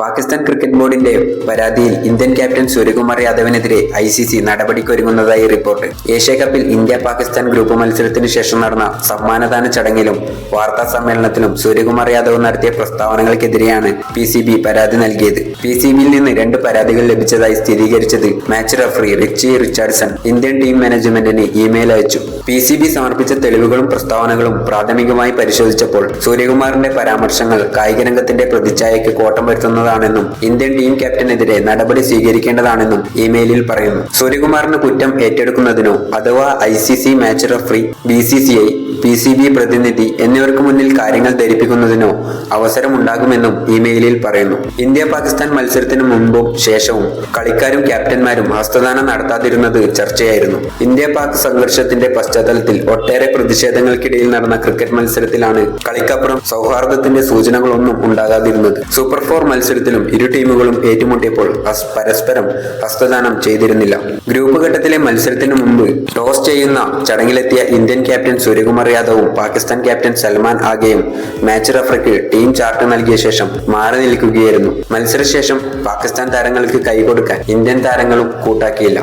Pakistan cricket ബോർഡിന്റെ പരാതിയിൽ Indian captain Suryakumar യാദവിനെതിരെ ഐ സി സി നടപടിക്കൊരുങ്ങുന്നതായി റിപ്പോർട്ട്. ഏഷ്യ കപ്പിൽ ഇന്ത്യ പാകിസ്ഥാൻ ഗ്രൂപ്പ് മത്സരത്തിന് ശേഷം നടന്ന സമ്മാനദാന ചടങ്ങിലും വാർത്താ സമ്മേളനത്തിലും സൂര്യകുമാർ യാദവ് നടത്തിയ പ്രസ്താവനകൾക്കെതിരെയാണ് പി സി ബി പരാതി നൽകിയത്. പി സി ബിയിൽ നിന്ന് രണ്ട് പരാതികൾ ലഭിച്ചതായി സ്ഥിരീകരിച്ചത് match referee Richie Richardson. Indian team മാനേജ്മെന്റിന് ഇമെയിൽ അയച്ചു. പി സി ബി സമർപ്പിച്ച തെളിവുകളും പ്രസ്താവനകളും പ്രാഥമികമായി പരിശോധിച്ചപ്പോൾ സൂര്യകുമാറിന്റെ പരാമർശങ്ങൾ കായിക രംഗത്തിന്റെ പ്രതിച്ഛായയ്ക്ക് കോട്ടം വരുത്തുന്നതാണെന്നും ഇന്ത്യൻ ടീം ക്യാപ്റ്റനെതിരെ നടപടി സ്വീകരിക്കേണ്ടതാണെന്നും ഇമെയിലിൽ പറയുന്നു. സൂര്യകുമാറിന് കുറ്റം ഏറ്റെടുക്കുന്നതിനോ അഥവാ I match referee B P C B പ്രതിനിധി എന്നിവർക്ക് മുന്നിൽ കാര്യങ്ങൾ ധരിപ്പിക്കുന്നതിനോ അവസരമുണ്ടാകുമെന്നും ഇമെയിലിൽ പറയുന്നു. ഇന്ത്യ പാകിസ്ഥാൻ മത്സരത്തിന് മുമ്പും ശേഷവും കളിക്കാരും ക്യാപ്റ്റന്മാരും ഹസ്തദാനം നടത്താതിരുന്നത് ചർച്ചയായിരുന്നു. ഇന്ത്യ പാക് സംഘർഷത്തിന്റെ പശ്ചാത്തലത്തിൽ ഒട്ടേറെ പ്രതിഷേധങ്ങൾക്കിടയിൽ നടന്ന ക്രിക്കറ്റ് മത്സരത്തിലാണ് കളിക്കപ്പുറം സൗഹാർദ്ദത്തിന്റെ സൂചനകളൊന്നും ഉണ്ടാകാതിരുന്നത്. സൂപ്പർ ഫോർ മത്സരത്തിലും ഇരു ടീമുകളും ഏറ്റുമുട്ടിയപ്പോൾ പരസ്പരം ഹസ്തദാനം ചെയ്തിരുന്നില്ല. ഗ്രൂപ്പ് ഘട്ടത്തിലെ മത്സരത്തിന് മുമ്പ് ടോസ് ചെയ്യുന്ന ചടങ്ങിലെത്തിയ ഇന്ത്യൻ ക്യാപ്റ്റൻ സൂര്യകുമാർ യാദവും പാകിസ്ഥാൻ ക്യാപ്റ്റൻ സൽമാൻ ആഗയും മാച്ച് റഫറിക്ക് ടീം ചാർട്ട് നൽകിയ ശേഷം മാറി നിൽക്കുകയായിരുന്നു. മത്സരശേഷം പാകിസ്ഥാൻ താരങ്ങൾക്ക് കൈകൊടുക്കാൻ ഇന്ത്യൻ താരങ്ങളും കൂട്ടാക്കിയില്ല.